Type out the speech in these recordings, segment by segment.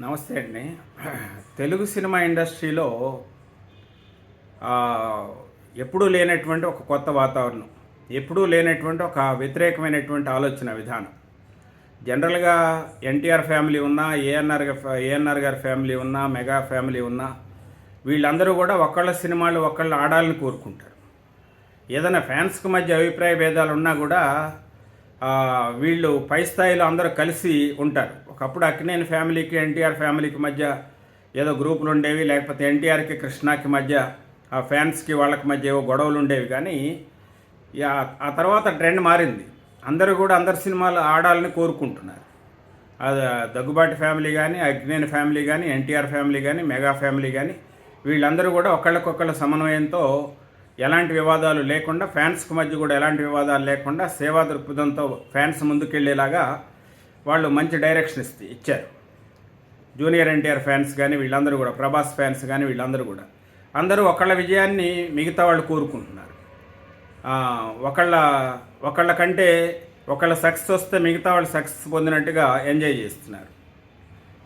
నమస్తే అండి. తెలుగు సినిమా ఇండస్ట్రీలో ఎప్పుడూ లేనటువంటి ఒక కొత్త వాతావరణం ఎప్పుడూ లేనటువంటి ఒక వ్యతిరేకమైనటువంటి ఆలోచన విధానం. జనరల్గా ఎన్టీఆర్ ఫ్యామిలీ ఉన్నా ఏఎన్ఆర్ ఏఎన్ఆర్ గారి ఫ్యామిలీ ఉన్నా మెగా ఫ్యామిలీ ఉన్నా వీళ్ళందరూ కూడా ఒకళ్ళ సినిమాలు ఒకళ్ళు ఆడాలని కోరుకుంటారు. ఏదైనా ఫ్యాన్స్కి మధ్య అభిప్రాయ భేదాలు ఉన్నా కూడా వీళ్ళు పై స్థాయిలో అందరూ కలిసి ఉంటారు. ఒకప్పుడు అక్కినేని ఫ్యామిలీకి ఎన్టీఆర్ ఫ్యామిలీకి మధ్య ఏదో గ్రూపులు ఉండేవి లేకపోతే ఎన్టీఆర్కి కృష్ణాకి మధ్య ఆ ఫ్యాన్స్కి వాళ్ళకి మధ్య ఏవో గొడవలు ఉండేవి. కానీ ఆ తర్వాత ట్రెండ్ మారింది. అందరూ కూడా అందరి సినిమాలు ఆడాలని కోరుకుంటున్నారు. అది దగ్గుబాటి ఫ్యామిలీ కానీ అగ్నేని ఫ్యామిలీ కానీ ఎన్టీఆర్ ఫ్యామిలీ కానీ మెగా ఫ్యామిలీ కానీ వీళ్ళందరూ కూడా ఒకళ్ళకొకళ్ళ సమన్వయంతో ఎలాంటి వివాదాలు లేకుండా ఫ్యాన్స్కి మధ్య కూడా ఎలాంటి వివాదాలు లేకుండా సేవా దృక్పథంతో ఫ్యాన్స్ ముందుకెళ్ళేలాగా వాళ్ళు మంచి డైరెక్షన్ ఇస్తే ఇచ్చారు. జూనియర్ ఎన్టీఆర్ ఫ్యాన్స్ కానీ వీళ్ళందరూ కూడా ప్రభాస్ ఫ్యాన్స్ కానీ వీళ్ళందరూ కూడా. అందరూ ఒకళ్ళ విజయాన్ని మిగతా వాళ్ళు కోరుకుంటున్నారు. ఒకళ్ళ ఒకళ్ళ కంటే ఒకళ్ళ సక్సెస్ వస్తే మిగతా వాళ్ళు సక్సెస్ పొందినట్టుగా ఎంజాయ్ చేస్తున్నారు.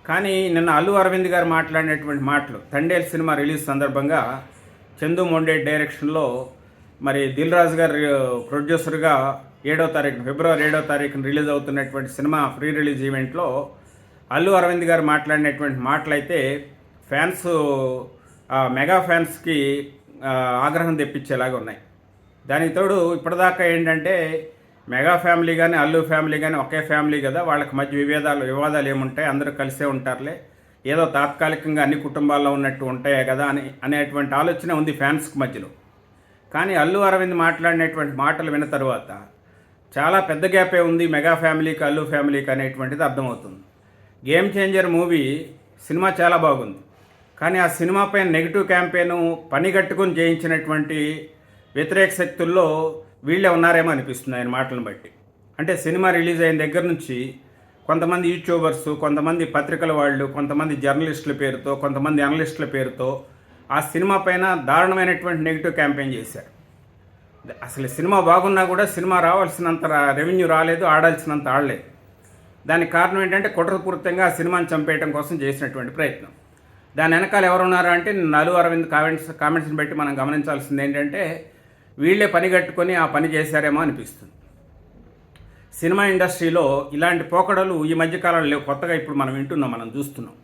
కానీ నిన్న అల్లు అరవింద్ గారు మాట్లాడినటువంటి మాటలు తండేల్ సినిమా రిలీజ్ సందర్భంగా చందు మొండే డైరెక్షన్లో మరి దిల్ రాజు గారు ప్రొడ్యూసర్గా ఏడో తారీఖున ఫిబ్రవరి ఏడో తారీఖున రిలీజ్ అవుతున్నటువంటి సినిమా ఫ్రీ రిలీజ్ ఈవెంట్లో అల్లు అరవింద్ గారు మాట్లాడినటువంటి మాటలైతే ఫ్యాన్స్ మెగా ఫ్యాన్స్కి ఆగ్రహం తెప్పించేలాగా ఉన్నాయి. దానికి తోడు ఇప్పటిదాకా ఏంటంటే మెగా ఫ్యామిలీ కానీ అల్లు ఫ్యామిలీ కానీ ఒకే ఫ్యామిలీ కదా వాళ్ళకి మధ్య విభేదాలు వివాదాలు ఏముంటాయి అందరూ కలిసే ఉంటారులే. ఏదో తాత్కాలికంగా అన్ని కుటుంబాల్లో ఉన్నట్టు ఉంటాయే కదా అని అనేటువంటి ఆలోచన ఉంది ఫ్యాన్స్కి మధ్యలో. కానీ అల్లు అరవింద్ మాట్లాడినటువంటి మాటలు విన్న తర్వాత చాలా పెద్ద గ్యాపే ఉంది మెగా ఫ్యామిలీకి అల్లు ఫ్యామిలీకి అనేటువంటిది అర్థమవుతుంది. గేమ్ చేంజర్ మూవీ సినిమా చాలా బాగుంది. కానీ ఆ సినిమా పైన నెగిటివ్ క్యాంపెయిన్ పని కట్టుకొని చేయించినటువంటి వ్యతిరేక శక్తుల్లో వీళ్ళే ఉన్నారేమో అనిపిస్తుంది ఆయన మాటలను బట్టి. అంటే సినిమా రిలీజ్ అయిన దగ్గర నుంచి కొంతమంది యూట్యూబర్స్ కొంతమంది పత్రికల వాళ్ళు కొంతమంది జర్నలిస్టుల పేరుతో కొంతమంది అనలిస్టుల పేరుతో ఆ సినిమా పైన దారుణమైనటువంటి నెగిటివ్ క్యాంపెయిన్ చేశారు. అసలు సినిమా బాగున్నా కూడా సినిమా రావాల్సినంత రెవెన్యూ రాలేదు ఆడాల్సినంత ఆడలేదు. దానికి కారణం ఏంటంటే కుట్రపూరితంగా ఆ సినిమాని చంపేయడం కోసం చేసినటువంటి ప్రయత్నం. దాని వెనకాల ఎవరున్నారు అంటే నలు అరవింద్ కామెంట్స్ కామెంట్స్ని బట్టి మనం గమనించాల్సింది ఏంటంటే వీళ్ళే పని కట్టుకొని ఆ పని చేశారేమో అనిపిస్తుంది. సినిమా ఇండస్ట్రీలో ఇలాంటి పోకడలు ఈ మధ్యకాలంలో లేవు. కొత్తగా ఇప్పుడు మనం వింటున్నాం మనం చూస్తున్నాం.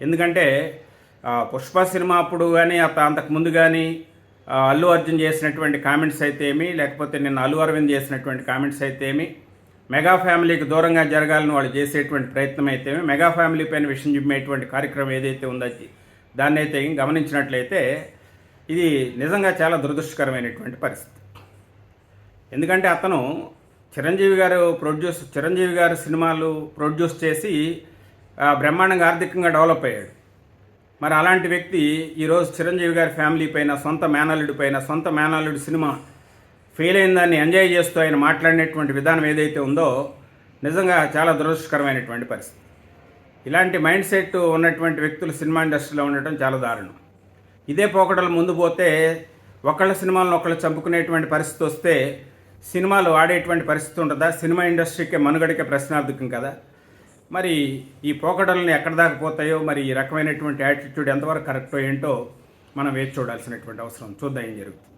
ఎందుకంటే పుష్ప సినిమా అప్పుడు కానీ అత అంతకు ముందు కానీ అల్లు అర్జున్ చేసినటువంటి కామెంట్స్ అయితే ఏమి? లేకపోతే నిన్న అల్లు అరవింద్ చేసినటువంటి కామెంట్స్ అయితే ఏమి? మెగా ఫ్యామిలీకి దూరంగా జరగాలని వాళ్ళు చేసేటువంటి ప్రయత్నం అయితే ఏమి? మెగా ఫ్యామిలీ పైన విషయం చెప్పేటువంటి కార్యక్రమం ఏదైతే ఉందో దాన్ని అయితే గమనించినట్లయితే ఇది నిజంగా చాలా దురదృష్టకరమైనటువంటి పరిస్థితి. ఎందుకంటే అతను చిరంజీవి గారు ప్రొడ్యూస్ చిరంజీవి గారు సినిమాలు ప్రొడ్యూస్ చేసి బ్రహ్మాండంగా ఆర్థికంగా డెవలప్ అయ్యాడు. మరి అలాంటి వ్యక్తి ఈరోజు చిరంజీవి గారి ఫ్యామిలీ పైన సొంత మేనల్లుడి పైన సొంత మేనల్లుడి సినిమా ఫెయిల్ అయిందాన్ని ఎంజాయ్ చేస్తూ ఆయన మాట్లాడినటువంటి విధానం ఏదైతే ఉందో నిజంగా చాలా దురదృష్టకరమైనటువంటి పరిస్థితి. ఇలాంటి మైండ్ సెట్ ఉన్నటువంటి వ్యక్తులు సినిమా ఇండస్ట్రీలో ఉండటం చాలా దారుణం. ఇదే పోకడలు ముందు పోతే ఒకళ్ళ సినిమాలను ఒకళ్ళు చంపుకునేటువంటి పరిస్థితి వస్తే సినిమాలు ఆడేటువంటి పరిస్థితి ఉంటుందా? సినిమా ఇండస్ట్రీకే మనుగడకే ప్రశ్నార్థకం కదా. మరి ఈ పోకడలను ఎక్కడ దాకా పోతాయో మరి ఈ రకమైనటువంటి యాటిట్యూడ్ ఎంతవరకు కరెక్టో ఏంటో మనం వేచి చూడాల్సినటువంటి అవసరం. చూద్దాం ఏం జరుగుతుంది.